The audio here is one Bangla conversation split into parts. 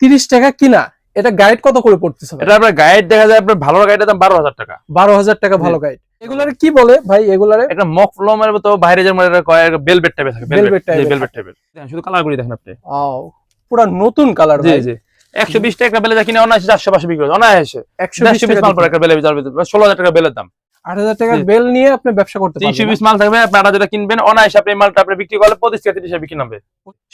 তিরিশ টাকা কিনা এটা গাইড কত করে পড়তেছে এটা আপনার গাইড দেখা যায় আপনার ভালো গাইডের দাম বারো হাজার টাকা। বারো হাজার টাকা ভালো গাইড এগুলারে কি বলে ভাই? এগুলারে একটা মক ফ্লোমের মতো বাইরে যেমন বেলবেট টাইপের থাকে বেলবেট বেলবেট টাইপের শুধু কালার করে দেখেন আপনি। পুরা নতুন কালার জি জি। একশো বিশ টাকা বেলে কিনে অনায়াসে চারশো পাঁচশো বিক্রি করে অনায়াসে। একশো পিস মাল পরে একটা বেলে ষোলো হাজার টাকা বেলের দাম। আট হাজার টাকার বেল নিয়ে আপনি ব্যবসা করতে তিনশো পিস মাল থাকবে আপনি আটা যেটা কিনবেন অনায়াসে আপনি মালটা আপনি বিক্রি করলে পঁচিশ টাকা তিরিশ বিক্রি নামবে।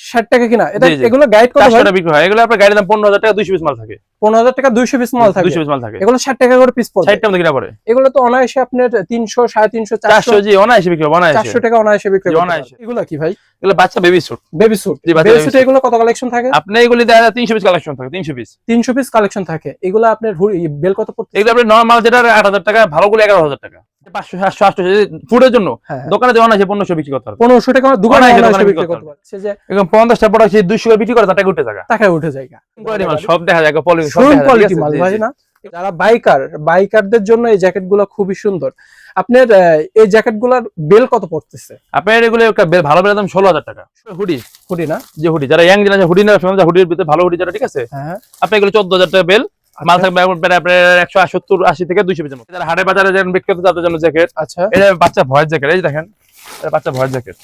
ষাট টাকা কিনা? এটা জি, জি। এগুলো গাইড কত চারশো বিক্রি হয়। এগুলো আপনার গাড়ির দাম পনেরো হাজার টাকা দুইশো পিস মাল থাকে। পনেরো হাজার টাকা দুইশো পিস মাল থাকে। দুইশো পিস মাল থাকে। এগুলো ষাট টাকা করে পিস পড়বে। ষাটটা মতো কিনা পড়ে। এগুলো তো অনায়াসে আপনার তিনশো সাড়ে তিনশো চারশো। জি অনায়াসে বিক্রি হবে অনায়াসে। চারশো টাকা অনায়াসে বিক্রি অনায়াসে। এগুলো কি ভাই? এগুলো বাচ্চা বেবি স্যুট বেবি স্যুট জি, বাচ্চা বেবি স্যুট এগুলো কত কালেকশন থাকে? আপনি এগুলি দেখা যায় তিনশো পিস কালেকশন থাকে তিনশো পিস তিনশো পিস কালেকশন থাকে। এগুলো আপনার বেল কত পড়তে এগুলো আপনি নর্মাল যেটা আট হাজার টাকা ভালো গুলো এগারো হাজার টাকা। পাঁচশো সাতশো আটশো ফুডের জন্য হ্যাঁ দোকানে যেমন আছে পনেরোশো বিক্রি করতে পনেরোশো টাকা দোকানে বিক্রি করতে পারছে যে পঞ্চাশটা প্রোডাক্ট দুইশো করে বিক্রি করে তার টাকা উঠে টাকায় উঠে যায় মাল সব দেখা যায় কোয়ালিটি মাল ভাই না? যারা বাইকার বাইকারদের জন্য এই জ্যাকেটগুলো খুবই সুন্দর। আপনার এই জ্যাকেটগুলার বেল কত পড়তেছে? আপনার এগুলো একটা বে- ভালো বেলে দাম ষোলো হাজার টাকা। হুডি? হুডি না? যে হুডি যারা ইয়াং জেনারেশন হুডি সময় হুডির ভিতরে ভালো হুডি যারা ঠিক আছে? হ্যাঁ। আপনি এগুলো চোদ্দ হাজার টাকা বেল মাল আচ্ছা, থাকবে এখন প্রায় একশো সত্তর আশি থেকে দুইশো পিসের মধ্যে হাটে বাজারে যেমন বিক্রি করতে তাদের জন্য জ্যাকেট আচ্ছা। এটা বাচ্চা ভয়ের জ্যাকেট এই যে দেখেন এটা বাচ্চা ভয়ের জ্যাকেট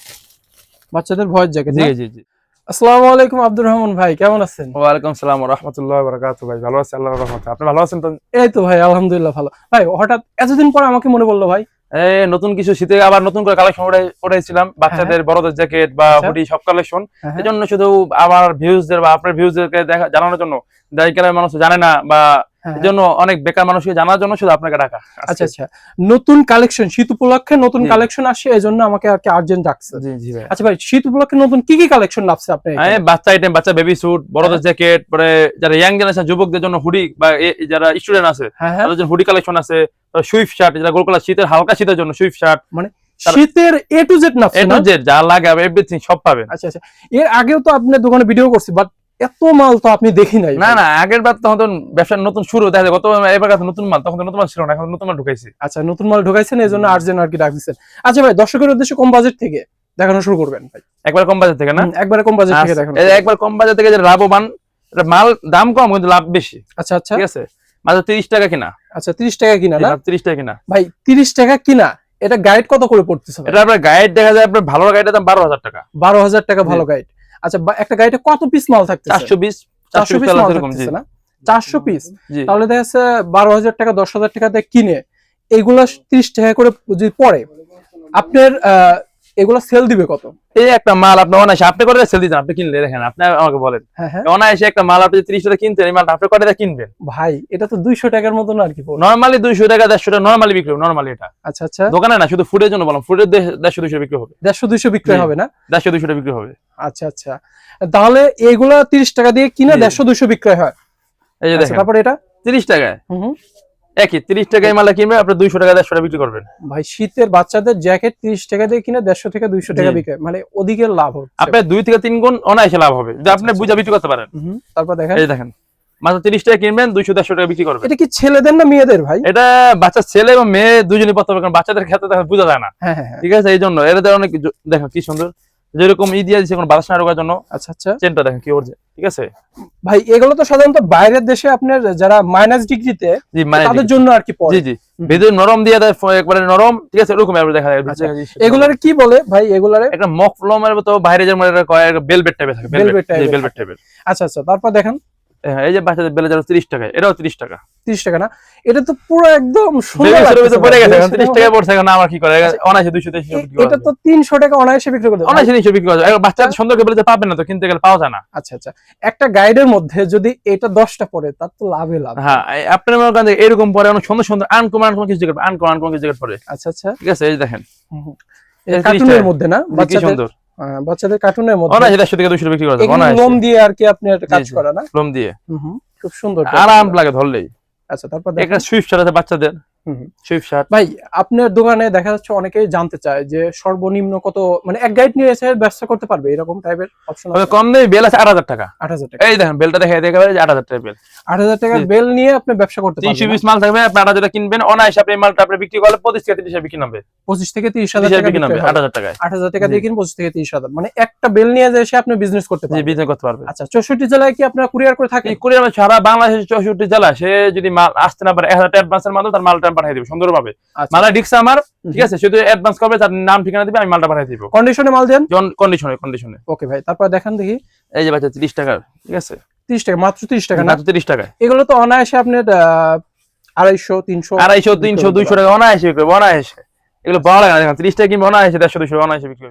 বাচ্চাদের ভয়ের জ্যাকেট জি জি জি। আসসালামু আলাইকুম আব্দুর রহমান ভাই কেমন আছেন? ওয়ালাইকুম সালাম রহমতুল্লাহ বারাকাতু ভাই ভালো আছি? আল্লাহর রহমতে। আপনি ভালো আছেন তো? এই তো ভাই আলহামদুলিল্লাহ ভালো। ভাই হঠাৎ এতদিন পর আমাকে মনে পড়ল ভাই নতুন কিছু শীতে আবার নতুন করে কালেকশন উঠাইছিলাম বাচ্চাদের বড়দের জ্যাকেট বা আচ্ছা। হুডি সব কালেকশন হ্যাঁ, এই জন্য শুধু আমার ভিউজদের বা আপনার ভিউজদেরকে দেখা জানানোর জন্য দায়িকালের মানুষ জানে না বা হ্যাঁ, জন্য অনেক বেকার মানুষকে জানার জন্য শুধু আপনাকে ডাকা। আচ্ছা আচ্ছা। নতুন কালেকশন শীত উপলক্ষে নতুন কালেকশন আসে এই জন্য আমাকে আর কি আর্জেন্ট ডাকছে। জি জি ভাই। আচ্ছা ভাই শীত উপলক্ষে নতুন কি কি কালেকশন নামছে আপনি? এই বাচ্চা আইটেম বাচ্চা বেবি স্যুট হ্যাঁ। বড়দের জ্যাকেট পরে যারা ইয়াং জেনারেশন যুবকদের জন্য হুডি বা যারা স্টুডেন্ট আছে হ্যাঁ হ্যাঁ। তাদের জন্য হুডি কালেকশন আছে সুইফট শার্ট যারা গোলকলা শীতের হালকা শীতের জন্য সুইফট শার্ট মানে শীতের এ টু জেড নামছে এ টু জেড যা লাগে এভরিথিং সব পাবেন। আচ্ছা আচ্ছা। এর আগেও তো আপনার দোকানে ভিডিও করছি বাট এত মাল তো আপনি দেখি নাই না না আগের বার তখন তো ব্যবসার নতুন শুরু দেখা যায় গত এবার কাছে নতুন মাল তখন নতুন মাল ছিল না এখন নতুন মাল ঢুকাইছে। আচ্ছা নতুন মাল ঢোকাইছেন এই জন্য আর্জেন্ট আর কি ডাক দিচ্ছেন আচ্ছা ভাই দর্শকের উদ্দেশ্যে কম বাজেট থেকে দেখানো শুরু করবেন ভাই। একবার কম বাজার থেকে না? একবার কম বাজেট থেকে আচ্ছা, দেখানো একবার কম বাজার থেকে যে লাভবান মাল দাম কম কিন্তু লাভ বেশি। আচ্ছা আচ্ছা। ঠিক আছে? মাত্র তিরিশ টাকা কিনা। আচ্ছা তিরিশ টাকা কিনা না? তিরিশ টাকা কিনা। ভাই তিরিশ টাকা কিনা এটা গাইড কত করে পড়তেছে এটা আপনার গাইড দেখা যায় আপনার ভালো গাইডের দাম বারো হাজার টাকা। বারো হাজার টাকা ভালো গাইড আচ্ছা বা- একটা গাড়িটা কত পিস মাল থাকছে চারশো পিস চারশো পিস মাল থাকতেছে না? চারশো পিস তাহলে দেখা যাচ্ছে বারো হাজার টাকা দশ হাজার টাকা দিয়ে কিনে এগুলা তিরিশ টাকা করে যদি পড়ে আপনার আহ, এগুলা সেল দিবে কত? এই একটা মাল আপনি অনায়াসে আপনি করে সেল দিতেন আপনি কিনলে দেখেন আপনি আমাকে বলেন। হ্যাঁ হ্যাঁ। অনায়াসে একটা মাল আপনি তিরিশ টাকা কিনতেন এই মালটা আপনি দিয়ে কিনবেন? ভাই এটা তো দুইশো টাকার মতন আর কি। নর্মালি দুইশো টাকা দেড়শো টাকা নর্মালি বিক্রি হবে নর্মালি এটা। আচ্ছা আচ্ছা। দোকানে না শুধু ফুডের জন্য বললাম ফুডের দেড়শো দুইশো বিক্রি হবে। দেড়শো দুইশো বিক্রি হবে না? দেড়শো দুইশো টাকা বিক্রি হবে। আচ্ছা আচ্ছা। তাহলে এগুলা তিরিশ টাকা দিয়ে কিনে। দেড়শো দুইশো বিক্রয় হয়। এই যে আচ্ছা, দেখেন। তারপর এটা? তিরিশ টাকায়। হুম। একই তিরিশ টাকায় মালটা কিনবে আপনি দুইশো টাকা দেড়শো টাকা বিক্রি করবেন। ভাই শীতের বাচ্চাদের জ্যাকেট তিরিশ টাকা দিয়ে কিনে দেড়শো থেকে দুইশো টাকা বিক্রি মানে ওদিকে লাভ হচ্ছে। আপনার দুই থেকে তিন গুণ অনায়াসে লাভ হবে। যে আপনি আচ্ছা। বুঝা বিক্রি করতে পারেন। হুম, তারপর দেখেন। এই দেখেন মাত্র তিরিশ টাকা কিনবেন দুইশো দেড়শো টাকা বিক্রি করবেন। এটা কি ছেলেদের না মেয়েদের ভাই? এটা বাচ্চা ছেলে এবং মেয়ে দুজনই পড়তে হবে কারণ বাচ্চাদের ক্ষেত্রে দেখা বোঝা যায় না। হ্যাঁ হ্যাঁ হ্যাঁ। ঠিক আছে এই জন্য এদের অনেক জ- দেখো কি সুন্দর। যেরকম ই দিয়ে দিচ্ছে কোনো বাতাস না ঢোকার জন্য। আচ্ছা আচ্ছা। চেনটা দেখেন কি করছে ঠিক আছে? ভাই এগুলো তো সাধারণত বাইরের দেশে আপনার যারা মাইনাস ডিগ্রিতে তাদের জন্য আর কি পড়ে। জি জি। ভিতরে নরম দিয়ে দেয় একবারে নরম ঠিক আছে? এরকম এবার দেখা যায়। আচ্ছা, এগুলার কি বলে ভাই? এগুলার? একটা মক ফ্লোমের মতো বাইরে যেমন বেলবেট টাইপের থাকে বেলভেট টাইপের আচ্ছা আচ্ছা। তারপর দেখেন। এই যে বাচ্চাদের বেলে যাবে তিরিশ টাকায় এটাও তিরিশ টাকা। তিরিশ টাকা না? এটা তো পুরো একদম পড়ে গেছে তিরিশ টাকা পড়ছে এখন আমার কি করে? আচ্ছা, অনায়াসে দুইশো তিরিশ এটা তো তিনশো টাকা অনায়াসে বিক্রি করতে অনায়াসে তিনশো বিক্রি করা যায় এখন বাচ্চা সুন্দর করে বেলে পাবেন না তো কিনতে গেলে পাওয়া যায় না। আচ্ছা আচ্ছা। একটা গাইডের মধ্যে যদি এটা দশটা পড়ে তার তো লাভে লাভ। হ্যাঁ আপনার মনে করেন এরকম পরে অনেক সুন্দর সুন্দর আনকমন আনকমন কিছু জ্যাকেট আনকমন আনকমন কিছু জ্যাকেট পরে আচ্ছা আচ্ছা। ঠিক আছে এই দেখেন। হুম, হুম। এটা এটা 30 কার্টুনের মধ্যে না কি বাচ্চাদের সুন্দর। হ্যাঁ, বাচ্চাদের কার্টুনের মধ্যে অনায়াসে দেড়শো থেকে দুশো বিক্রি করা এগুলো অনায়াসে লোম দিয়ে আর কি আপনার কাজ। করা না লোম দিয়ে। খুব সুন্দর আরাম লাগে ধরলেই আচ্ছা তারপর দেখেন একটা সুইফট আছে বাচ্চাদের। সুইফট শার্ট ভাই আপনার দোকানে দেখা যাচ্ছে অনেকেই জানতে চায় যে সর্বনিম্ন কত মানে এক গাইড নিয়ে এসে ব্যবসা করতে পারবে এরকম টাইপের অপশন তবে কম দামি বেল আছে আট হাজার টাকা। আট হাজার টাকা। এই দেখেন বেলটা দেখে দেখে পারে যে আট হাজার টাকা বেল। আট হাজার টাকার বেল নিয়ে আপনি ব্যবসা করতে পারবেন। পিস মাল থাকবে আপনি আট হাজার কিনবেন অনায়াসে আপনি মালটা আপনি বিক্রি করলে পঁচিশ থেকে তিরিশ বিক্রি নামবে। পঁচিশ থেকে টাকা বিক্রি নামবে বিক্রি আট হবে। হাজার টাকায়। আট হাজার টাকা দিয়ে কিন পঁচিশ থেকে তিরিশ হাজার। মানে একটা বেল নিয়ে এসে আপনি বিজনেস করতে পারবেন। বিজনেস করতে পারবে। আচ্ছা চৌষট্টি জেলায় কি আপনারা কুরিয়ার করে থাকেন? কুরিয়ার সারা বাংলাদেশের চৌষট্টি জেলা সে যদি মাল আসতে না পারে এক হাজার অ্যাডভান্সের মাধ্যমে তার মালটা পাঠিয়ে দিবে সুন্দরভাবে আচ্ছা। ডিক্স আমার ঠিক আছে? শুধু অ্যাডভান্স করবে তার নাম ঠিকানা দিবে আমি মালটা পাঠিয়ে দিব। কন্ডিশনে মাল দেন? কন্ডিশনে কন্ডিশনে ওকে ভাই তারপর দেখেন দেখি। এই যে বাচ্চা তিরিশ টাকা ঠিক আছে? তিরিশ টাকা মাত্র তিরিশ টাকা না? 30 টাকা। এগুলো তো অনায়াসে আপনি আহ, আড়াইশো তিনশো আড়াইশো তিনশো দুইশো টাকা অনায়াসে অনায়াসে। এগুলো ভালো লাগে না দেখেন তিরিশ টাকা কিনবে অনায়াসে দেড়শো দুশো অনায়াসে বিক্রি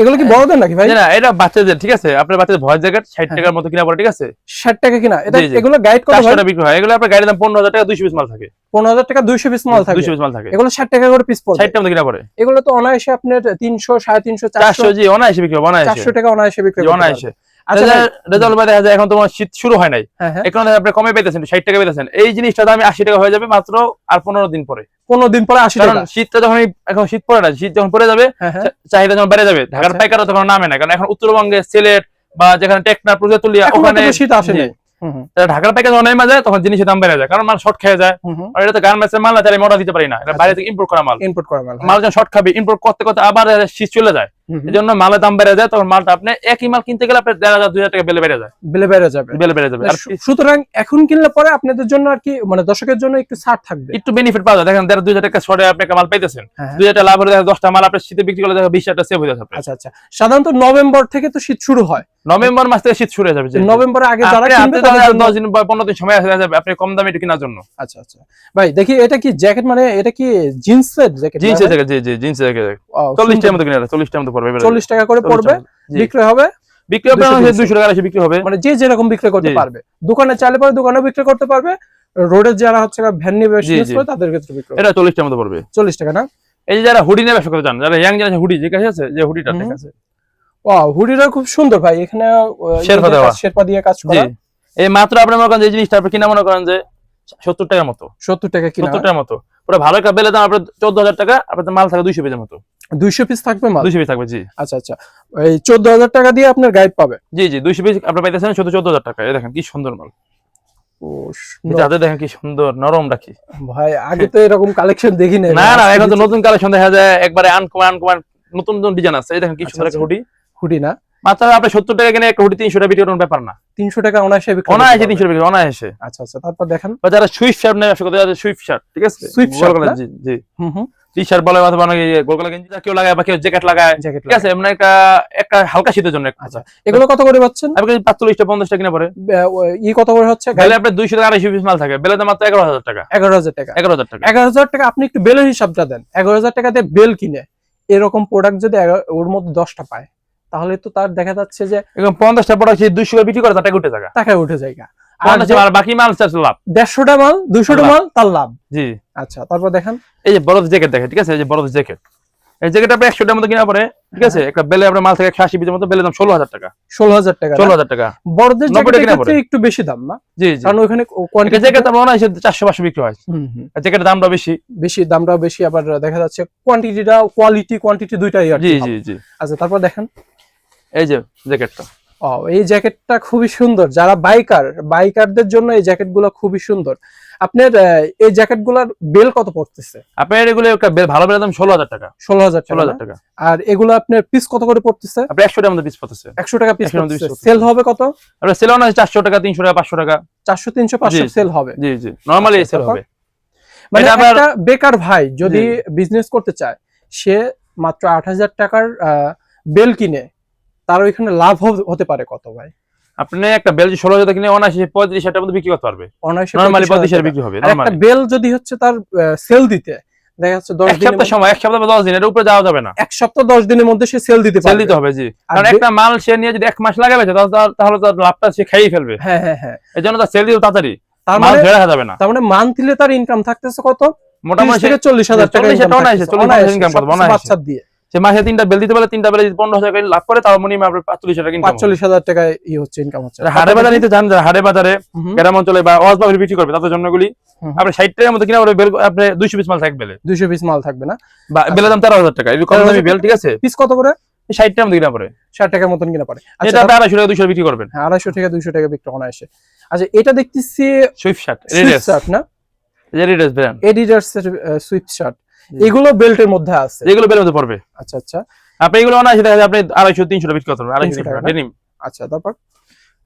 এগুলো কি বড়দের নাকি ভাই? না এটা বাচ্চাদের ঠিক আছে? আপনার বাচ্চাদের ভয়েস জ্যাকেট ষাট হ্যাঁ। টাকার মতো কিনা পড়ে ঠিক আছে? ষাট টাকা কিনা। এটা। এগুলো গাইড কত ভাই? বিক্রি হয়। এগুলো আপনার গাড়ির দাম পনেরো হাজার টাকা দুইশো পিস মাল থাকে। পনেরো হাজার টাকা দুইশো পিস মাল থাকে। দুইশো পিস মাল থাকে। এগুলো ষাট টাকা করে পিস পড়বে। ষাট টাকা মতো কিনা পড়ে। এগুলো তো অনায়াসে আপনার তিনশো সাড়ে তিনশো চারশো জি অনায়াসে বিক্রি হবে অনায়াসে। চারশো টাকা অনায়াসে বিক্রি অনায়াসে। রেজাল্ট ভাই। দেখা যায় এখন তোমার শীত শুরু হয় নাই। হ্যাঁ হ্যাঁ। এখন আপনি কমে পেতেছেন ষাট টাকা পেতেছেন। এই জিনিসটা দামে আশি টাকা হয়ে যাবে মাত্র আর পনেরো দিন পরে। পনেরো দিন পরে আশি টাকা। শীতটা যখন এখন শীত পড়ে না শীত যখন পড়ে যাবে হ্যাঁ চাহিদা যখন বেড়ে যাবে ঢাকার আচ্ছা। পাইকারও তখন নামে না। কারণ এখন উত্তরবঙ্গে সিলেট বা যেখানে টেকনা প্রজাতুলিয়া ওখানে শীত আসে ঢাকার পাইকার যখন নেমে যায় তখন জিনিসের দাম বেড়ে যায়। কারণ মাল শর্ট খেয়ে যায়। আর এটা তো গার্মেন্টস এর মাল না তাহলে আমরা দিতে পারি না। এটা বাইরে থেকে ইম্পোর্ট করা মাল। ইনপুট করা মাল মাল যখন শর্ট খাবে ইম্পোর্ট করতে করতে আবার শীত চলে যায়। মালের দাম বেড়ে যায় তখন মালটা আপনি একই মাল কিনতে গেলে আপনার দেড় হাজার দুই হাজার টাকা বেলে বেড়ে যায়। বিলে বেড়ে যাবে। বেলে বেড়ে যাবে। সুতরাং এখন কিনলে পরে আপনাদের জন্য আর কি মানে দর্শকের জন্য একটু ছাড় থাকবে। একটু বেনিফিট পাওয়া যায়। দেখেন দেড় দুই হাজার টাকা শর্টে আপনি একটা মাল পাইতেছেন। হ্যাঁ দুই হাজার লাভ হলে দেখেন দশটা মাল আপনার শীতে বিক্রি করলে দেখেন বিশ হাজার সেভ হয়ে আপনার। আচ্ছা আচ্ছা। সাধারণত নভেম্বর থেকে তো শীত শুরু হয়। নভেম্বর মাস থেকে শীত শুরু হয়ে যাবে নভেম্বর আগে যারা কিনবে তাদের দিন বা পনেরো দিন সময় আছে যাবে আপনি কম দামে এটা কেনার জন্য। আচ্ছা আচ্ছা। ভাই দেখি এটা কি জ্যাকেট মানে এটা কি জিন্সের জ্যাকেট? জিন্সের জায়গায় জি জি জিন্সের জায়গায় চল্লিশ টাকার কিনে টাকার মতো পড়বে এবারে। চল্লিশ টাকা করে পড়বে বিক্রয় হবে। বিক্রি হবে 200 টাকা আড়াইশো বিক্রি হবে। মানে যে যেরকম বিক্রি করতে পারবে। দোকানে চাইলে পরে দোকানে বিক্রি করতে পারবে। রোডের যারা হচ্ছে ভ্যান নিয়ে। করে তাদের ক্ষেত্রে বিক্রি হবে। এটা চল্লিশ টাকার মতো পড়বে। চল্লিশ টাকা না? এই যে যারা হুডি নিয়ে ব্যবসা করতে চান যারা ইয়াং জেনারেশন হুডি যে কাছে আছে? যে হুডিটা ঠিক আছে? ও হুডিটা খুব সুন্দর ভাই। এখানে শেরপা দেওয়া। শেরপা দিয়ে কাজ করা। এই মাত্র আপনি মনে করেন যে এই জিনিসটা আপনি কিনা মনে করেন যে সত্তর টাকার মতো। সত্তর টাকা কিনা। সত্তর টাকার মতো। পুরো ভালো একটা বেলে দাম আপনার চোদ্দ হাজার টাকা আপনার মাল থাকে দুইশো পেজের মতো। দুইশো পিস থাকবে মাল? দুইশো পিস থাকবে জি। আচ্ছা আচ্ছা। এই চোদ্দ হাজার টাকা দিয়ে আপনার গাইড পাবে? জি জি দুইশো পিস আপনি পাইতেছেন শুধু চোদ্দ হাজার টাকা। এই দেখেন কি সুন্দর মাল। দেখেন কি সুন্দর নরম রাখি। ভাই আগে তো এরকম কালেকশন দেখি না না এখন তো নতুন কালেকশন দেখা যায় একবারে আনকমান আনকমান নতুন নতুন ডিজাইন আছে। এই দেখেন কি আচ্ছা, সুন্দর একটা আচ্ছা। হুডি হুডি না? মাত্র আপনি সত্তর টাকা কিনে একটা হুডি তিনশো টাকা বিক্রি করার ব্যাপার না। তিনশো টাকা অনায়াসে বিক্রি অনায়াসে বিক্রি অনায়াসে। আচ্ছা আচ্ছা তারপর দেখেন। যারা সুইফট শার্ট নেয় করতে যারা সুইফট শার্ট ঠিক আছে? জি জি। হুম হুম। টি শার্ট বলে অথবা অনেকে গোলগলা গেঞ্জি কেউ লাগায় বা কেউ জ্যাকেট লাগায়। ঠিক আছে? এমন একটা একটা হালকা শীতের জন্য আচ্ছা এগুলো কত করে পাচ্ছেন? আপনি পাঁচচল্লিশটা পঞ্চাশটা কিনে পরে। ই কত করে হচ্ছে? তাহলে আপনার দুইশো টাকা আড়াইশো পিস মাল থাকে। বেলাতে মাত্র এগারো হাজার টাকা। এগারো হাজার টাকা। এগারো হাজার টাকা। এগারো হাজার টাকা আপনি একটু বেলের হিসাবটা দেন। এগারো হাজার টাকা দিয়ে বেল কিনে এরকম প্রোডাক্ট যদি ওর মধ্যে দশটা পায় তাহলে তো তার দেখা যাচ্ছে যে পঞ্চাশটা প্রোডাক্ট দুইশো করে বিক্রি করে টাকা উঠে টাকা টাকায় উঠে যায় বাকি মাল লাভ। দেড়শোটা মাল দুইশোটা। মাল তার লাভ। জি। আচ্ছা তারপর দেখেন। এই যে বরফ জ্যাকেট দেখে ঠিক আছে? এই যে বরফ জ্যাকেট। এই জ্যাকেট আপনি একশোটার মতো কিনা পরে ঠিক আছে? একটা বেলে আপনার মাল থেকে একশো আশি পিসের মতো বেলে দাম ষোলো হাজার টাকা। ষোলো হাজার টাকা ষোলো হাজার টাকা। বড়দের একটু বেশি দাম না? জি জি। কারণ ওখানে কোয়ান্টিটি জ্যাকেট মনে চারশো পাঁচশো বিক্রি হয়। জ্যাকেটের দামটা বেশি। বেশি দামটাও বেশি আবার দেখা যাচ্ছে কোয়ান্টিটিটা কোয়ালিটি কোয়ান্টিটি দুইটাই আর জি কি জি জি। আচ্ছা তারপর দেখেন। এই যে জ্যাকেটটা। ও এই জ্যাকেটটা খুবই সুন্দর। যারা বাইকার বাইকারদের জন্য এই জ্যাকেটগুলো খুবই সুন্দর। আপনার এই জ্যাকেটগুলোর বেল কত পড়তেছে? আপনার এগুলো একটা বে- ভালো বেলে দাম ষোলো হাজার টাকা। ষোলো হাজার ষোলো হাজার টাকা। আর এগুলো আপনার পিস কত করে পড়তেছে? আপনি একশো মধ্যে পিস পাচ্ছে একশো টাকা পিস 100 টাকা piece পড়তেছে। সেল হবে কত? আপনার সেল আছে চারশো টাকা তিনশো টাকা পাঁচশো টাকা। চারশো তিনশো পাঁচশো সেল হবে। জি জি। নর্মালি সেল হবে। মানে একটা বেকার ভাই যদি বিজনেস করতে চায় সে মাত্র আট হাজার টাকার বেল কিনে তার ওইখানে লাভ হতে পারে কত ভাই? আপনি একটা বেল ষোলো হাজার কিনে অনায়াসে পঁয়ত্রিশ হাজার মধ্যে বিক্রি করতে পারবে। অনায়াসে নর্মালি পঁয়ত্রিশ হাজার বিক্রি হবে একটা বেল যদি হচ্ছে তার সেল দিতে দেখা যাচ্ছে দশ সপ্তাহ সময় এক সপ্তাহ দশ দিন এর উপরে যাওয়া যাবে না। এক সপ্তাহ দশ দিনের মধ্যে সে সেল দিতে সেল দিতে হবে জি। কারণ একটা মাল সে নিয়ে যদি এক মাস লাগাবে তাহলে তার- লাভটা সে খেয়েই ফেলবে। হ্যাঁ হ্যাঁ হ্যাঁ। এই জন্য তার সেল দিতে তাড়াতাড়ি। তার মাল মানে রাখা যাবে না। তার মানে মান্থলি তার ইনকাম থাকতেছে কত? মোটামুটি চল্লিশ হাজার টাকা 40 income অনায়াসে, থাকতেছে, 40 অনায়াসে, income করবে, বাচ্চা দিয়ে। সে মাসে তিনটা বেল দিতে পারলে তিনটা বেলে যদি পনেরো হাজার টাকা লাভ করে তার মিনিমাম আপনার পাঁচচল্লিশ হাজার টাকা পাঁচচল্লিশ হাজার টাকায় ই হচ্ছে ইনকাম হচ্ছে। হাটে বাজারে নিতে চান হাটে বাজারে গ্রাম অঞ্চলে বা বাজারে বিক্রি করবে তাদের জন্যগুলি আপনি ষাট টাকার মতো কিনা বেল আপনি দুইশো পিস মাল থাকবে বেলে দুইশো পিস মাল থাকবে না? বা বেলের দাম তেরো হাজার টাকা তেরো দামি বেল ঠিক আছে? পিস কত করে? ষাট টাকার মতো কিনা পড়ে। ষাট টাকার মতন কিনা পড়ে। এটা আপনি আড়াইশো টাকা দুইশো বিক্রি করবেন। হ্যাঁ, আড়াইশো থেকে দুইশো টাকা বিক্রি করা আসে আচ্ছা এটা দেখতেছি সুইফট শার্ট শার্ট না? রেডিয়াস ব্র্যান্ড এডিডাস সুইফট শার্ট। এগুলো বেল্টের মধ্যে আছে। এগুলো বেলের মধ্যে পড়বে। আচ্ছা আচ্ছা। আপনি এগুলো অনায়াসে দেখা যায় আপনি আড়াইশো তিনশো টাকা বিক্রি করতে পারবেন আড়াইশো টাকা ডেনিম আচ্ছা তারপর?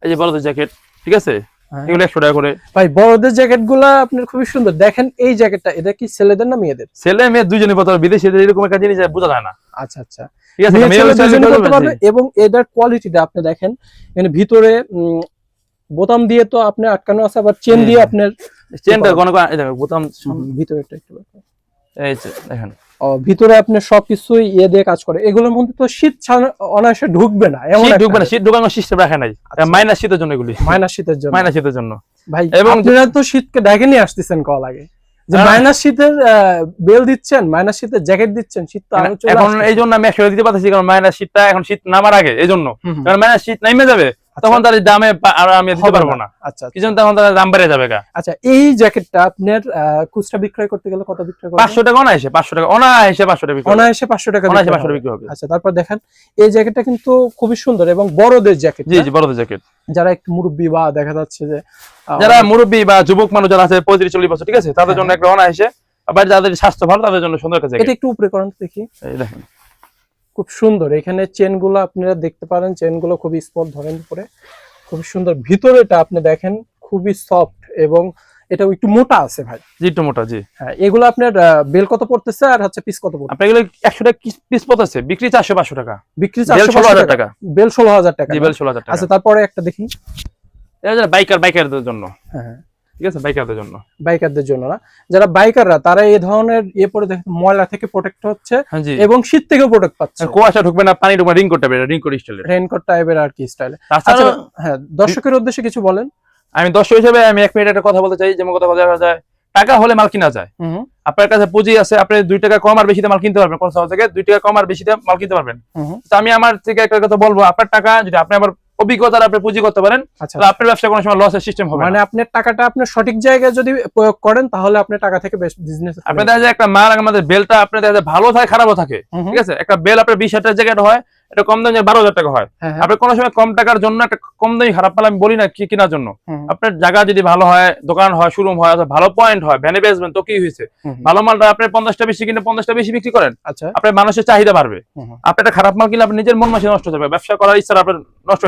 এই যে বড়দের জ্যাকেট ঠিক আছে? হ্যাঁ। এগুলো একশো টাকা করে। ভাই বড়দের জ্যাকেটগুলা আপনার খুবই সুন্দর। দেখেন এই জ্যাকেটটা এটা কি ছেলেদের না মেয়েদের? ছেলে মেয়ে দুজনে পড়তে পারবে বিদেশি এরকম একটা জিনিস বোঝা যায় না। আচ্ছা আচ্ছা। ঠিক আছে মেয়ে করতে পারবে। এবং এটার কোয়ালিটিটা আপনি দেখেন মানে ভিতরে বোতাম দিয়ে তো আপনি আটকানো আছে আবার চেন দিয়ে হুম। আপনার চেনটা কোনো কোনো- এই দেখো বোতাম ভিতরে একটা। এই যে দেখেন। ভিতরে আপনার সবকিছুই ইয়ে দিয়ে কাজ করে। এগুলোর মধ্যে তো শীত অনায়াসে ঢুকবে না এমন ঢুকবে না শীত ঢুকানোর সিস্টেম রাখে নাই। আচ্ছা। মাইনাস শীতের জন্য এগুলি। মাইনাস শীতের জন্য। মাইনাস শীতের জন্য। ভাই এবং- আপনারা তো শীতকে ডেকে নিয়ে আসতেছেন কল আগে। যে। মাইনাস শীতের বেল দিচ্ছেন মাইনাস শীতের জ্যাকেট দিচ্ছেন শীত তো এখন এই জন্য আমি দিতে পারতেছি কারণ মাইনাস শীতটা এখন শীত নামার আগে এই জন্য। কারণ মাইনাস শীত নামে যাবে। তখন তার দামে আর আমি দিতে পারব না। আচ্ছা কি তখন তার দাম বেড়ে যাবে আচ্ছা এই জ্যাকেটটা আপনার খুচরা বিক্রয় করতে গেলে কত বিক্রয় করবেন? পাঁচশো টাকা অনায়াসে পাঁচশো টাকা অনায়াসে পাঁচশো টাকা বিক্রি হবে। অনায়াসে পাঁচশো টাকা অনায়াসে বিক্রয় পাঁচশো টাকা হবে। বিক্রি হবে। আচ্ছা তারপর দেখেন এই জ্যাকেটটা কিন্তু খুবই সুন্দর এবং বড়দের জ্যাকেট জি জি বড়দের জ্যাকেট। যারা একটু মুরব্বী বা দেখা যাচ্ছে যে যারা মুরব্বী বা যুবক মানুষ যারা আছে পঁয়ত্রিশ চল্লিশ বছর ঠিক আছে? তাদের হ্যাঁ। জন্য একটা অনায়াসে আবার যাদের স্বাস্থ্য ভালো তাদের জন্য সুন্দর একটা জ্যাকেট। এটা একটু উপরে করেন দেখি। এই দেখেন। খুব সুন্দর। এখানে চেনগুলো আপনারা দেখতে পারেন চেনগুলো খুবই স্পট ধরেন উপরে। খুবই সুন্দর। ভিতরেটা আপনি দেখেন খুবই সফট এবং এটা একটু মোটা আছে ভাই। জি একটু মোটা জি। হ্যাঁ এগুলো আপনার বেল কত পড়তেছে আর হচ্ছে পিস কত পড়তেছে? আপনার এগুলো একশো টাকা পিস পথ আছে বিক্রি চারশো পাঁচশো টাকা। বিক্রি বেল চারশো ষোলো হাজার টাকা। টাকা। বেল ষোলো হাজার টাকা জি বেল ষোলো হাজার টাকা। আচ্ছা তারপরে একটা দেখি। এটা যারা বাইকার বাইকারদের জন্য। হ্যাঁ। ঠিক আছে বাইকারদের জন্য। বাইকারদের জন্য না। যারা বাইকাররা তারা এই ধরনের ইয়ে পরে দেখেন ময়লা থেকে প্রোটেক্ট হচ্ছে হ্যাঁ এবং শীত থেকেও প্রোটেক্ট পাচ্ছে। কুয়াশা ঢুকবে না পানি ঢুকবে রিং করতে পারবে রিং করে স্টাইলের রেইনকোট টাইপের আর কি স্টাইলে আচ্ছা হ্যাঁ দর্শকের উদ্দেশ্যে কিছু বলেন। আমি দর্শক হিসেবে আমি এক মিনিট একটা কথা বলতে চাই যেমন কথা বলা যায় টাকা হলে মাল কিনা যায়। হুম আপনার কাছে পুঁজি আছে আপনি দুই টাকা কম আর বেশিতে মাল কিনতে পারবেন। কোন শহর থেকে দুই টাকা কম আর বেশিতে মাল কিনতে পারবেন। তো আমি আমার থেকে একটা কথা বলব আপনার টাকা যদি আপনি আমার অভিজ্ঞতার আপনি পুঁজি করতে পারেন আচ্ছা। তাহলে আপনার ব্যবসা কোনো সময় লসের সিস্টেম হবে মানে আপনার টাকাটা আপনি সঠিক জায়গায় যদি প্রয়োগ করেন তাহলে আপনি টাকা থেকে বেশ বিজনেস আপনি দেখা যায় একটা মাল আমাদের বেলটা আপনি দেখা যায় ভালো থাকে খারাপও থাকে ঠিক আছে? একটা বেল আপনার বিশ হাজার জায়গায় হয় এটা কম দামে বারো হাজার টাকা হয়। হ্যাঁ আপনি কোনো সময় কম টাকার জন্য একটা কম দামি খারাপ মাল আমি বলি না কি কেনার জন্য। আপনার জায়গা যদি ভালো হয় দোকান হয় শোরুম হয় ভালো পয়েন্ট হয় ভ্যানে বেচবেন তো কি হয়েছে? ভালো মালটা আপনি পঞ্চাশটা বেশি কিনে পঞ্চাশটা বেশি বিক্রি করেন। আচ্ছা। আপনার মানুষের চাহিদা বাড়বে। আপনি একটা খারাপ মাল কিনলে আপনি নিজের মন মাসে নষ্ট হয়ে যাবে ব্যবসা করার ইচ্ছা আপনার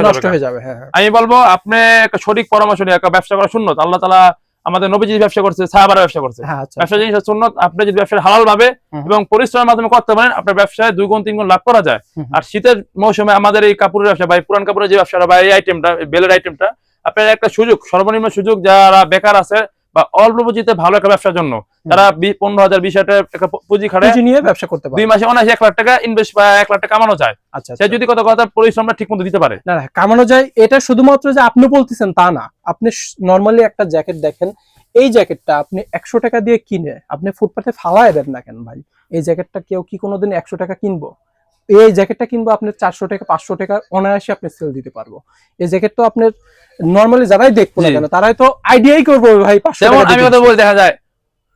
নষ্ট হয়ে যাবে। হয়ে হ্যাঁ হ্যাঁ। আমি বলব আপনি একটা সঠিক পরামর্শ নিয়ে একটা ব্যবসা করা শূন্য আল্লাহ তালা আমাদের নবীজি ব্যবসা করছে সাহাবারা ব্যবসা করছে। হ্যাঁ আচ্ছা। ব্যবসা জিনিস শূন্য আপনি যদি ব্যবসা হালাল ভাবে এবং পরিশ্রমের মাধ্যমে করতে পারেন আপনার ব্যবসায় দুই গুণ তিন গুণ লাভ করা যায়। আর শীতের মৌসুমে আমাদের এই কাপড়ের ব্যবসা বা পুরান কাপড়ের যে ব্যবসাটা বা এই আইটেমটা বেলের আইটেমটা আপনার একটা সুযোগ সর্বনিম্ন সুযোগ যারা বেকার আছে বা অল্প পুঁজিতে ভালো একটা ব্যবসার জন্য। তারা পনেরো হাজার বিশ হাজার টাকা পুঁজি খাটে নিয়ে ব্যবসা করতে পারে। দুই মাসে অনায়াসে এক লাখ টাকা ইনভেস্ট বা এক লাখ টাকা কামানো যায়। আচ্ছা সে আচ্ছা। যদি কত কথা পরিশ্রমটা ঠিক মতো দিতে পারে। না না কামানো যায় এটা শুধুমাত্র যে আপনি বলতেছেন তা না। আপনি নর্মালি একটা জ্যাকেট দেখেন এই জ্যাকেটটা আপনি একশো টাকা দিয়ে কিনে আপনি ফুটপাথে ফালায় দেন না কেন ভাই? এই জ্যাকেটটা কেউ কি কোনোদিন একশো টাকা কিনবো? এই জ্যাকেটটা কিনবো আপনার চারশো টাকা পাঁচশো টাকা অনায়াসে আপনি সেল দিতে পারব। এই জ্যাকেট তো আপনার নর্মালি যারাই দেখব না কেন তারাই তো আইডিয়াই করব ভাই যেমন আমি কথা বলি দেখা যায়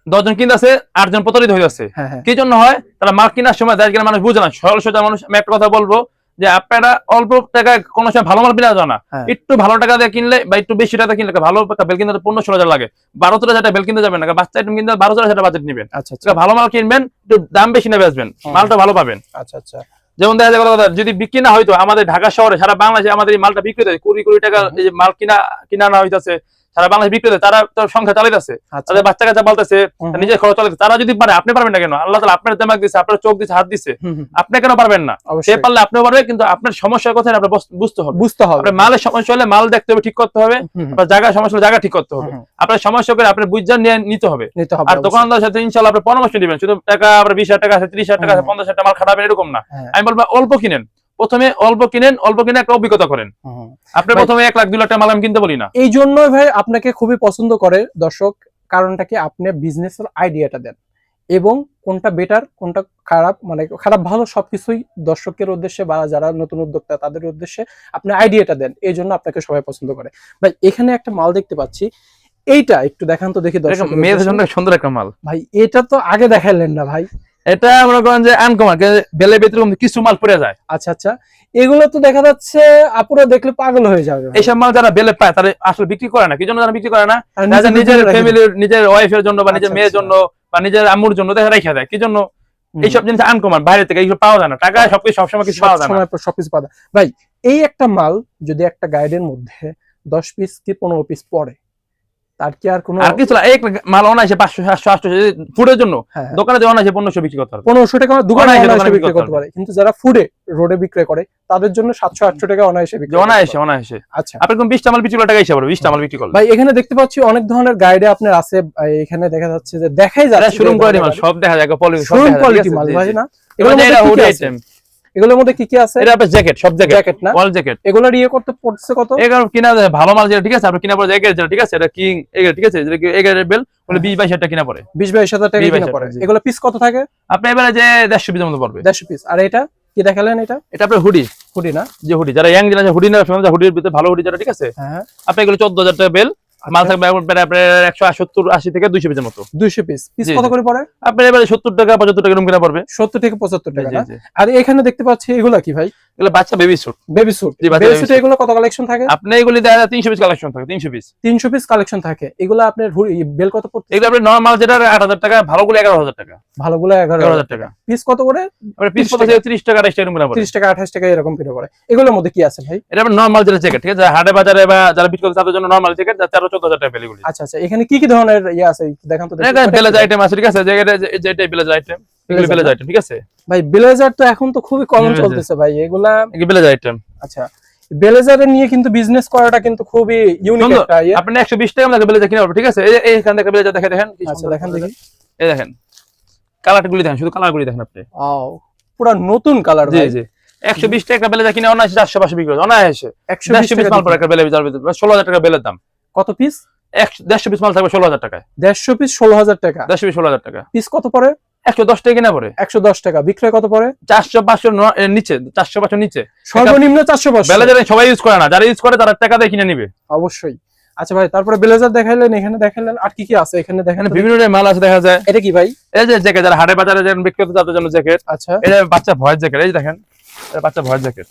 দশজন কিনতেছে আটজন প্রতারিত হয়ে যাচ্ছে হ্যাঁ হ্যাঁ। কি জন্য হয়? তারা মাল কেনার সময় গেলে মানুষ বুঝে না সরল সোজা মানুষ আমি একটা কথা বলব যে আপনারা অল্প টাকায় কোনো সময় ভালো মাল কিনা যায় না। হ্যাঁ। একটু ভালো টাকা দিয়ে কিনলে বা একটু বেশি টাকা কিনলে ভালো বেল কিনতে পনেরো ষোলো হাজার লাগে। বারো তেরো হাজার টাকা বেল কিনতে যাবেন না বাচ্চা আইটেম কিনতে বারো তেরো হাজার বাজেট নেবেন। আচ্ছা আচ্ছা। ভালো মাল কিনবেন একটু দাম বেশি নেবে আসবেন মালটা ভালো পাবেন। আচ্ছা আচ্ছা। যেমন দেখা যায় কথা যদি বিক্রি না হয়তো আমাদের ঢাকা শহরে সারা বাংলাদেশে আমাদের এই মালটা বিক্রি হয় কুড়ি কোটি টাকা এই যে মাল কিনা কিনা না হইতাছে। সারা বাংলাদেশে বিক্রি তারা তো সংখ্যা চালাইতেছে আচ্ছা। তাদের বাচ্চা কাচ্চা বলতেছে নিজের খরচ চালাইতে তারা যদি পারে আপনি পারবেন না কেন? আল্লাহ তালা আপনার দেমাক দিচ্ছে আপনার চোখ দিচ্ছে হাত দিচ্ছে আপনি কেন পারবেন না? সে পারলে আপনিও পারবে কিন্তু আপনার সমস্যার কথা আপনার বুঝতে হবে। বুঝতে হবে। আপনার মালের সমস্যা হলে মাল দেখতে হবে ঠিক করতে হবে। আপনার জায়গা সমস্যা হলে জায়গা ঠিক করতে হবে। আপনার সমস্যা করে আপনার বুঝান নিয়ে নিতে হবে। নিতে হবে আর দোকানদার সাথে ইনশাল্লাহ আপনার পরামর্শ দিবেন শুধু টাকা আপনার বিশ হাজার টাকা আছে ত্রিশ হাজার টাকা আছে পঞ্চাশ হাজার টাকা মাল খাটাবেন এরকম না। হ্যাঁ, আমি বলব অল্প কিনেন। প্রথমে অল্প কিনেন অল্প কিনে একটা অভিজ্ঞতা করেন। আপনি প্রথমে এক লাখ দুই লাখ টাকা মাল আমি কিনতে বলি না। এই জন্যই ভাই আপনাকে খুবই পছন্দ করে দর্শক কারণটা কি আপনি বিজনেসের আইডিয়াটা দেন। এবং কোনটা বেটার কোনটা খারাপ মানে খারাপ ভালো সবকিছুই দর্শকের উদ্দেশ্যে বা যারা নতুন উদ্যোক্তা তাদের উদ্দেশ্যে আপনি আইডিয়াটা দেন। এই জন্য আপনাকে সবাই পছন্দ করে। ভাই এখানে একটা মাল দেখতে পাচ্ছি। এইটা একটু দেখান তো দেখি দর্শক মেয়েদের জন্য সুন্দর একটা মাল। ভাই এটা তো আগে দেখাইলেন না ভাই। এটা মনে করেন যে আনকমন বেলে বেতরকম কিছু মাল পড়ে যায়। আচ্ছা আচ্ছা। এগুলো তো দেখা যাচ্ছে আপুরা দেখলে পাগল হয়ে যাবে। এইসব মাল যারা বেলে পায় তারা আসলে বিক্রি করে না। কি জন্য তারা বিক্রি করে না? নিজের ফ্যামিলির নিজের ওয়াইফের জন্য বা নিজের আচ্ছা, মেয়ের আচ্ছা। জন্য বা নিজের আম্মুর জন্য দেখা রেখে দেয়। কি জন্য? এইসব জিনিস আনকমন বাইরে থেকে এইসব পাওয়া যায় না। টাকা সবকিছু সবসময় কিছু পাওয়া যায় না। সবকিছু পাওয়া যায়। ভাই এই একটা মাল যদি একটা গাইডের মধ্যে দশ পিস কি পনেরো পিস পড়ে তার কি আর কোনো আর কিছু না, এক মাল অনায়াসে পাঁচশো সাতশো আটশো ফুডের জন্য। হ্যাঁ, দোকানে যে পনেরোশো বিক্রি করতে পারবে। পনেরোশো টাকা দোকানে অনায়াসে বিক্রি করতে পারে। কিন্তু যারা ফুডে রোডে বিক্রয় করে তাদের জন্য সাতশো আটশো টাকা অনায়াসে বিক্রি অনায়াসে পারে। অনায়াসে। আচ্ছা। আপনি কোন বিশটা মাল বিক্রি করলে টাকা হিসাব বিশটা মাল বিক্রি করলে। ভাই এখানে দেখতে পাচ্ছি অনেক ধরনের গাইডে আপনার আছে। এখানে দেখা যাচ্ছে যে দেখাই যাচ্ছে শোরুম কোয়ালিটি মাল সব দেখা যায় পলি শোরুম কোয়ালিটি মাল ভাই না? এটা? আইটেম এগুলোর মধ্যে কি কি আছে? এটা আপনার জ্যাকেট সব জ্যাকেট জ্যাকেট না? অল জ্যাকেট এগুলোর ইয়ে করতে পড়ছে কত? এগারো কিনা যায় ভালো মাল যেটা ঠিক আছে? আপনি কিনা পড়ে জ্যাকেট যেটা ঠিক আছে? এটা কিং এগারো ঠিক আছে? যেটা বেল বলে বিশ বাইশ হাজার টাকা কিনা পড়ে। বিশ বাইশ হাজার টাকা 20 কিনা পড়ে। এগুলো পিস কত থাকে? আপনি এবারে যে দেড়শো পিসের মতো পড়বে। দেড়শো পিস আর এটা? কি দেখালেন এটা? এটা আপনার হুডি হুডি না? যে হুডি যারা ইয়াং হুডি না হুডির ভিতরে ভালো হুডি যেটা ঠিক আছে? হ্যাঁ। হ্যাঁ আপনি এগুলো চোদ্দ হাজার টাকা বেল মাল থাকবে এখন আপনার একশো সত্তর আশি থেকে দুইশো পিসের মতো। দুইশো পিস। পিস কত করে পড়ে? আপনার এবারে সত্তর টাকা পঁচাত্তর টাকা এরকম কেনা পড়বে। সত্তর থেকে পঁচাত্তর টাকা। আর এখানে দেখতে পাচ্ছি এগুলা কি ভাই? এগুলো বাচ্চা baby suit baby suit baby স্যুটে এগুলো কত কালেকশন থাকে? আপনি এগুলি দেখা যায় তিনশো পিস কালেকশন থাকে তিনশো পিস তিনশো পিস কালেকশন থাকে। এগুলো আপনার বেল কত পড়তে এগুলো আপনি নর্মাল যেটা আট হাজার টাকা ভালোগুলো এগারো হাজার টাকা। ভালোগুলো এগারো এগারো হাজার টাকা। পিস কত করে আপনার পিস 30 টাকা। তিরিশ টাকা আড়াইশ টাকা পড়ে তিরিশ টাকা আঠাশ টাকা এরকম কিনে পড়ে। এগুলোর মধ্যে কি আছে ভাই? এটা আপনার নর্মাল যেটা জ্যাকেট ঠিক আছে? হাটে বাজারে বা যারা বিক্রি করছে তাদের জন্য নর্মাল জ্যাকেট তেরো চোদ্দ হাজার টাকা পেলে আচ্ছা আচ্ছা। এখানে কি কি ধরনের ইয়ে আছে? দেখান তো দেখি। বেলেজ আইটেম আছে ঠিক আছে? যেটা যেটাই বেলেজ আইটেম আইটেম ঠিক আছে? ভাই ব্লেজার তো এখন তো খুবই কমন চলতেছে ভাই এগুলা এগুলো আইটেম আচ্ছা ব্লেজারে নিয়ে কিন্তু বিজনেস করাটা কিন্তু খুবই ইউনিক একটা ইয়ে। আপনি টাকা লাগে বেলেজ কিনা ঠিক আছে? এই যে থেকে বেলেজ দেখে দেখেন আচ্ছা দেখেন দেখি। এই দেখেন। কালার গুলি দেখেন শুধু কালার গুলি দেখেন আপনি। আও পুরা নতুন কালার ভাই। জি। একশো বিশ টাকা বেলে কিনে অনায়াসে পাঁচশো বিক্রি করে অনায়াসে। 120 দেড়শো পিস মাল পরে একটা টাকা বেলের দাম। কত পিস একশো দেড়শো পিস মাল থাকবে ষোলো হাজার টাকায়। দেড়শো পিস ষোলো হাজার টাকা। দেড়শো পিস ষোলো হাজার টাকা পিস কত পড়ে? একশো দশ টাকা কিনা পরে একশো দশ টাকা। বিক্রয় কত পড়ে? চারশো পাঁচশো নিচে চারশো পাঁচশো নিচে। সর্বনিম্ন চারশো পাঁচশো। বেলে যারা সবাই ইউজ করে না। যারা ইউজ করে তারা টাকা দিয়ে কিনে নিবে। অবশ্যই। আচ্ছা ভাই তারপরে ব্লেজার দেখাইলেন এখানে দেখাইলেন আর কি কি আছে এখানে দেখেন বিভিন্ন ধরনের মাল আছে দেখা যায়। এটা কি ভাই? এই যে জ্যাকেট যারা হাটে বাজারে যেন বিক্রি করতে তাদের জন্য জ্যাকেট। আচ্ছা। এটা বাচ্চা ভয়ের জ্যাকেট এই দেখেন এটা বাচ্চা ভয়ের জ্যাকেট।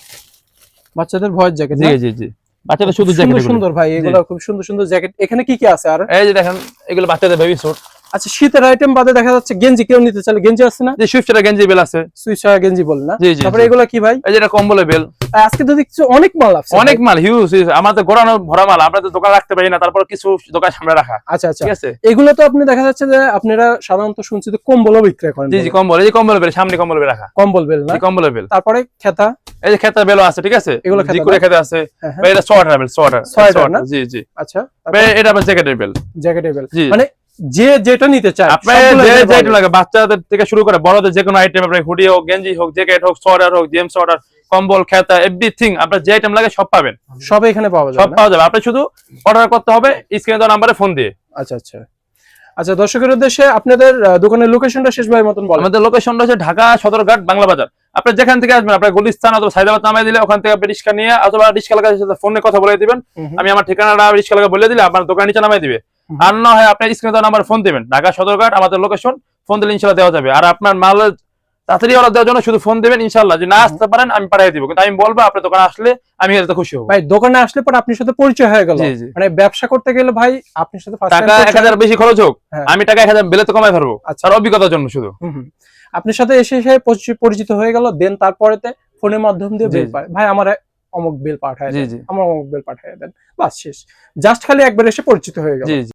বাচ্চাদের ভয়েস জ্যাকেট জি জি জি। বাচ্চাদের শুধু জ্যাকেট সুন্দর সুন্দর ভাই এগুলো খুব সুন্দর সুন্দর জ্যাকেট। এখানে কি কি আছে আর? এই যে দেখেন এগুলো বাচ্চাদের বেবি স্যুট আচ্ছা শীতের আইটেম বাদে দেখা যাচ্ছে গেঞ্জি কেউ নিতে চাইলে গেঞ্জি আছে না? যে সুইফটের গেঞ্জি বেল আছে। সুইচ গেঞ্জি বল না? তারপরে এগুলো কি ভাই? এই যে এটা কম্বলের বেল। আজকে তো দেখছি অনেক মাল আছে অনেক মাল হিউজ আমাদের গোড়ানো ভরা মাল আমরা তো দোকান রাখতে পারি না তারপর কিছু দোকান সামনে রাখা। আচ্ছা আচ্ছা। ঠিক আছে? এগুলো তো আপনি দেখা যাচ্ছে যে আপনারা সাধারণত শুনছি যে কম্বলও বিক্রয় করেন জি জি কম্বল এই যে কম্বলের বেল সামনে কম্বল বেল রাখা। কম্বল বেল না? এই কম্বলের বেল। তারপরে খেতা। এই যে খেতা বেলও আছে ঠিক আছে? এগুলো খেতা জিকুরে না? খেতা আছে। হ্যাঁ, এটা সোয়াটার বেল সোয়াটার না? জি জি। আচ্ছা এটা আবার জ্যাকেটের বেল। জ্যাকেটের বেল। মানে যে যেটা নিতে চায় আপনার যে এখানে যে পাওয়া লাগে বাচ্চাদের থেকে শুরু করে বড়দের যে কোনো আইটেম আপনার হুডি হোক গেঞ্জি হোক জ্যাকেট হোক সোয়াটার হোক জেমস সোয়াটার কম্বল খেতা এভরিথিং আপনার যে আইটেম লাগে সব পাবেন। সব এখানে পাওয়া যাবে না? পাওয়া যাবে। আপনি শুধু অর্ডার করতে হবে স্ক্রিনে দেওয়া নাম্বারে ফোন দিয়ে। আচ্ছা আচ্ছা। আচ্ছা দর্শকের উদ্দেশ্যে আপনাদের দোকানের লোকেশনটা শেষ ভাই মতন বলেন। আমাদের লোকেশনটা হচ্ছে ঢাকা সদরঘাট বাংলা বাজার। আপনি যেখান থেকে আসবেন আপনার গুলিস্তান অথবা সাইদাবাদ নামাই দিলে ওখান থেকে রিক্সা নিয়ে অথবা রিক্সা লাগার সাথে ফোনে কথা বলে দিবেন। আমি আমার ঠিকানাটা রিক্সা লাগা বলে দিলে আপনার দোকান নিচে নামাই দিবে। আর না হয় আপনার স্ক্রিনে দেওয়া নাম্বার ফোন দিবেন। ঢাকা সদরঘাট আমাদের লোকেশন ফোন দিলে ইনশাল্লাহ দেওয়া যাবে। আর আপনার মাল তাড়াতাড়ি অর্ডার দেওয়ার জন্য শুধু ফোন দিবেন ইনশাল্লাহ। যদি না আসতে পারেন আমি পাঠিয়ে দিব। কিন্তু আমি বলব আপনার দোকানে আসলে আমি এতে খুশি হব। ভাই দোকানে আসলে পর আপনার সাথে পরিচয় হয়ে গেল। মানে ব্যবসা করতে গেলে ভাই আপনার সাথে টাকা এক পরিচয়- হাজার বেশি খরচ হোক হ্যাঁ। আমি টাকা এক হাজার বেলে তো কমাই ধরবো আচ্ছা। আর অভিজ্ঞতার জন্য শুধু। আপনার সাথে এসে এসে পরিচিত হয়ে গেল। দেন তারপরেতে ফোনের মাধ্যম দিয়ে বিল পায়। ভাই আমার অমুক বিল পাঠায় আমার অমুক বিল পাঠিয়ে দেন। বাস শেষ। জাস্ট খালি একবার এসে পরিচিত হয়ে গেল।